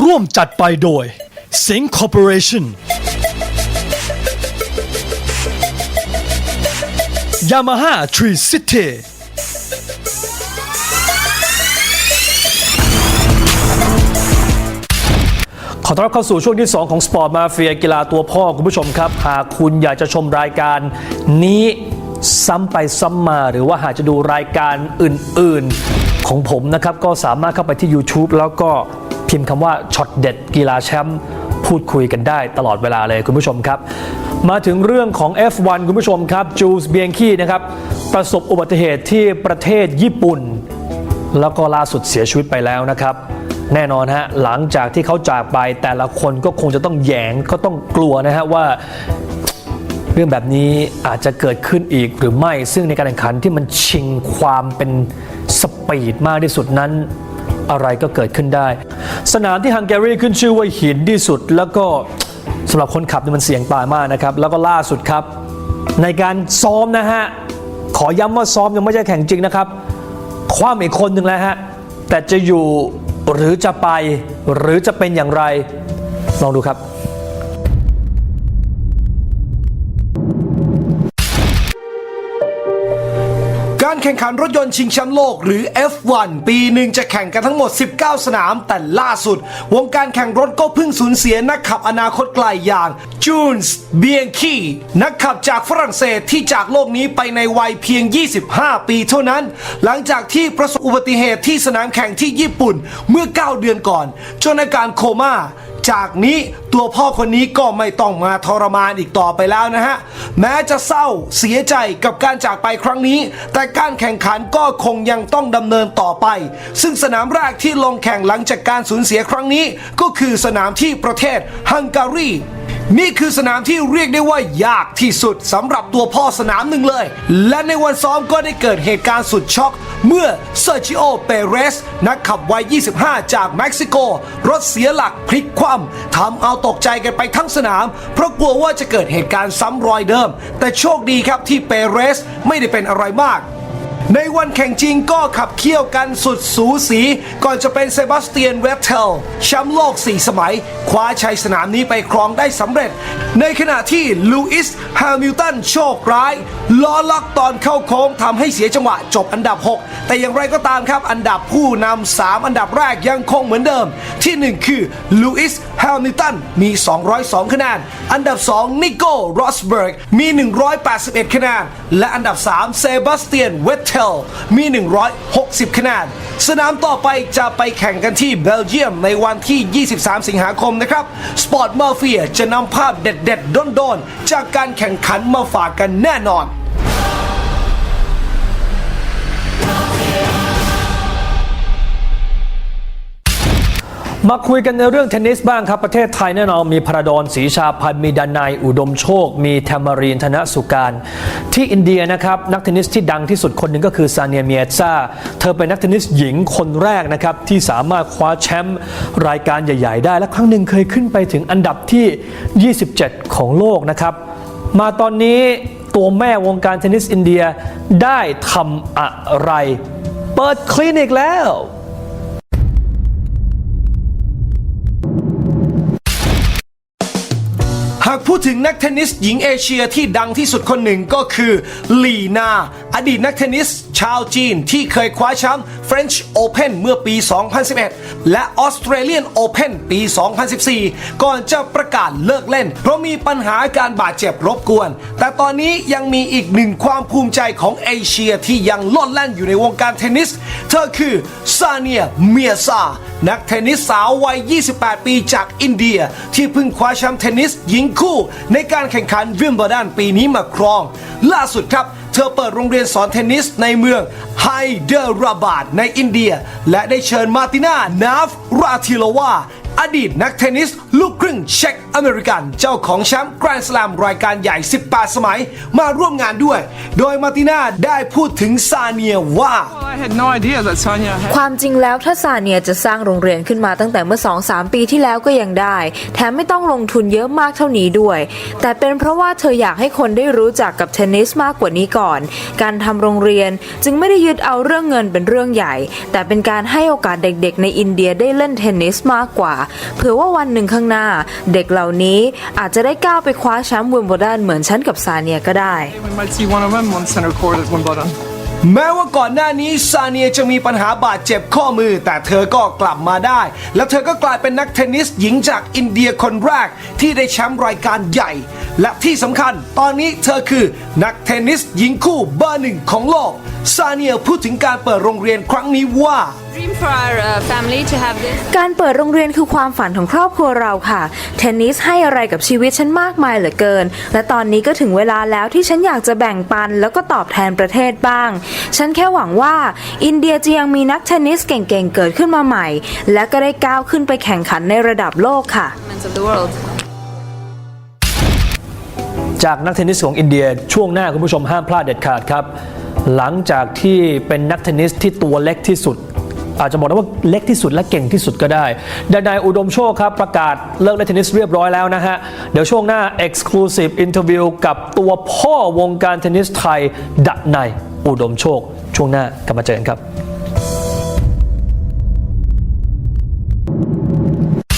ร่วมจัดไปโดย Sing Corporation Yamaha Tree City ขอต้อนรับเข้าสู่ช่วงที่ 2 ของ Sport Mafia กีฬาตัวพ่อ คุณผู้ชมครับ หากคุณอยากจะชมรายการนี้ซ้ำไปซ้ำมาหรือว่าหากจะดูรายการอื่น ๆ ของผมนะครับ ก็สามารถเข้าไปที่ YouTube แล้วก็ พิมพ์คำว่าช็อตเด็ดกีฬาแชมป์พูดคุยกันได้ตลอดเวลาเลยคุณผู้ชมครับ มาถึงเรื่องของ F1 คุณผู้ชมครับจูสเบียงคีนะครับประสบอุบัติเหตุที่ประเทศญี่ปุ่น แล้วก็ล่าสุดเสียชีวิตไปแล้วนะครับ แน่นอนฮะหลังจากที่เขาจากไปแต่ละคนก็คงจะต้องแยงก็ต้องกลัวนะฮะว่าเรื่องแบบนี้อาจจะเกิดขึ้นอีกหรือไม่ ซึ่งในการแข่งขันที่มันชิงความเป็นสปีดมากที่สุดนั้น อะไรก็เกิดขึ้นได้ สนามที่ฮังการีขึ้นชื่อว่าหินที่สุด แล้วก็สำหรับคนขับนี่มันเสี่ยงตายมากนะครับ แล้วก็ล่าสุดครับ ในการซ้อมนะฮะ ขอย้ำว่าซ้อมยังไม่ใช่แข่งจริงนะครับ คว้าอีกคนหนึ่งแล้วฮะ แต่จะอยู่หรือจะไปหรือจะเป็นอย่างไร ลองดูครับ การแข่งขันรถยนต์ชิงแชมป์โลกหรือ F1 ปีหนึ่งจะแข่งกันทั้งหมด 19 สนาม แต่ล่าสุด วงการแข่งรถก็เพิ่งสูญเสียนักขับอนาคตไกลอย่างจูนส์เบียงคีนักขับจากฝรั่งเศสที่จากโลกนี้ไปในวัยเพียง 25 ปีเท่านั้น หลังจากที่ประสบอุบัติเหตุที่สนามแข่งที่ญี่ปุ่นเมื่อ 9 เดือนก่อน จนอาการโคม่า จากนี้ตัวพ่อคนนี้ก็ไม่ต้องมาทรมานอีกต่อไปแล้วนะฮะ แม้จะเศร้าเสียใจกับการจากไปครั้งนี้ แต่การแข่งขันก็คงยังต้องดำเนินต่อไป ซึ่งสนามแรกที่ลงแข่งหลังจากการสูญเสียครั้งนี้ ก็คือสนามที่ประเทศฮังการี นี่คือสนามที่เรียกได้ว่ายากที่สุดสำหรับตัวพ่อสนามหนึ่งเลย และในวันซ้อมก็ได้เกิดเหตุการณ์สุดช็อก เมื่อเซอร์จิโอ เปเรส นักขับวัย 25 จากเม็กซิโก รถเสียหลักพลิกคว่ำทำเอาตกใจกันไปทั้งสนาม เพราะกลัวว่าจะเกิดเหตุการณ์ซ้ำรอยเดิม แต่โชคดีครับที่เปเรสไม่ได้เป็นอะไรมาก ในวันแข่งจริงก็ขับเคี่ยวกันสุดสูสี ก่อนจะเป็นเซบาสเตียนเวตเทลแชมป์โลก 4 สมัย คว้าชัยสนามนี้ไปครองได้สำเร็จ ในขณะที่ลูอิสแฮมิลตันโชคร้าย ล้อล็อกตอนเข้าโค้งทำให้เสียจังหวะจบอันดับ 6 แต่อย่างไรก็ตามครับอันดับผู้นำ3 อันดับแรกยังคงเหมือนเดิม ที่ 1 คือลูอิส แฮมิลตันมี 202 คะแนน อันดับ 2 นิโก้รอสเบิร์ก มี 181 คะแนน และอันดับ 3 เซบาสเตียน เวตเทล มี 160 คะแนน สนามต่อไปจะไปแข่งกันที่เบลเยียมในวันที่ 23 สิงหาคมนะครับ สปอร์ตมาเฟียจะนำภาพเด็ดๆโดนๆ จากการแข่งขันมาฝากกันแน่นอน มาคุยกันในเรื่องเทนนิสบ้างครับ ประเทศไทยแน่นอนมีพระดอนศรีชาพันธ์มีดานายอุดมโชค มีแทมารีนธนสุการ ที่อินเดียนะครับ นักเทนนิสที่ดังที่สุดคนหนึ่งก็คือซาเนียเมียซ่า เธอเป็นนักเทนนิสหญิงคนแรกนะครับ ที่สามารถคว้าแชมป์รายการใหญ่ ๆ ได้ และครั้งหนึ่งเคยขึ้นไปถึงอันดับที่ 27 ของโลกนะครับ มาตอนนี้ตัวแม่วงการเทนนิสอินเดียได้ทำอะไร เปิดคลินิกแล้วากพูดถึงนักเทนนิสหญิงเอเชียที่ดังที่สุดคนหนึ่งก็คือลีนา อดีตนักเทนนิสชาวจีนที่เคยคว้าแชมป์ French Open เมื่อปี 2011 และ Australian Open ปี 2014 ก่อนจะประกาศเลิกเล่น เพราะมีปัญหาการบาดเจ็บรบกวน แต่ตอนนี้ยังมีอีกหนึ่งความภูมิใจของเอเชียที่ยังล่อนแล่นอยู่ในวงการเทนนิส เธอคือซาเนียเมียซานักเทนนิสสาววัย 28 ปีจากอินเดีย ที่เพิ่งคว้าแชมป์เทนนิสหญิงคู่ ในการแข่งขันวิมเบิลดันปีนี้มาครอง ล่าสุดครับ เธอเปิดโรงเรียนสอนเทนนิสในเมืองไฮเดราบาดในอินเดีย และได้เชิญมาตินานาฟราทิลวา อดีตนักเทนนิส ลูกครึ่งเช็กอเมริกัน เจ้าของแชมป์แกรนด์สลามรายการใหญ่ 18 สมัย มาร่วมงานด้วย โดยมาตินาได้พูดถึงซาเนียว่า I had no idea that Sonia had. ความจริงแล้วถ้าซาเนียจะสร้างโรงเรียนขึ้นมาตั้งแต่เมื่อ 2-3 ปีที่แล้วก็ยังได้ แถมไม่ต้องลงทุนเยอะมากเท่านี้ด้วย แต่เป็นเพราะว่าเธออยากให้คนได้รู้จักกับเทนนิสมากกว่านี้ก่อน การทำโรงเรียนจึงไม่ได้ยึดเอาเรื่องเงินเป็นเรื่องใหญ่ แต่เป็นการให้โอกาสเด็กๆ ในอินเดียได้เล่นเทนนิสมากกว่าเผื่อว่าวันหนึ่งข้างหน้า เด็กเหล่านี้อาจจะได้ก้าวไปคว้าแชมป์วิมเบิลดันเหมือนฉันกับซาเนียก็ได้ We might see one of them on center court at Wimbledon. แม้ว่าก่อนหน้านี้ซาเนียจะมีปัญหาบาดเจ็บข้อมือ แต่เธอก็กลับมาได้ แล้วเธอก็กลายเป็นนักเทนนิสหญิงจากอินเดียคนแรกที่ได้แชมป์รายการใหญ่ และที่สำคัญตอนนี้เธอคือนักเทนนิสหญิงคู่เบอร์หนึ่งของโลก ซาเนียพูดถึงการเปิดโรงเรียนครั้งนี้ว่า dream for our uh, family to have this. การเปิดโรงเรียนคือความฝันของครอบครัวเราค่ะ เทนนิสให้อะไรกับชีวิตฉันมากมายเหลือเกิน และตอนนี้ก็ถึงเวลาแล้วที่ฉันอยากจะแบ่งปันแล้วก็ตอบแทนประเทศบ้าง ฉันแค่หวังว่าอินเดียจะยังมีนักเทนนิสเก่งๆเกิดขึ้นมาใหม่ และก็ได้ก้าวขึ้นไปแข่งขันในระดับโลกค่ะ of the world. จากนักเทนนิสของอินเดียช่วงหน้าคุณผู้ชมห้ามพลาดเด็ดขาดครับ หลังจากที่เป็นนักเทนนิสที่ตัวเล็กที่สุด อาจจะบอกได้ว่าเล็กที่สุดและเก่งที่สุดก็ได้ดานายอุดมโชคครับ ประกาศเลิกเล่นเทนนิสเรียบร้อยแล้วนะฮะ เดี๋ยวช่วงหน้า Exclusive Interview กับตัวพ่อวงการเทนนิสไทยดนายอุดมโชค ช่วงหน้ากลับมาเจอกันครับ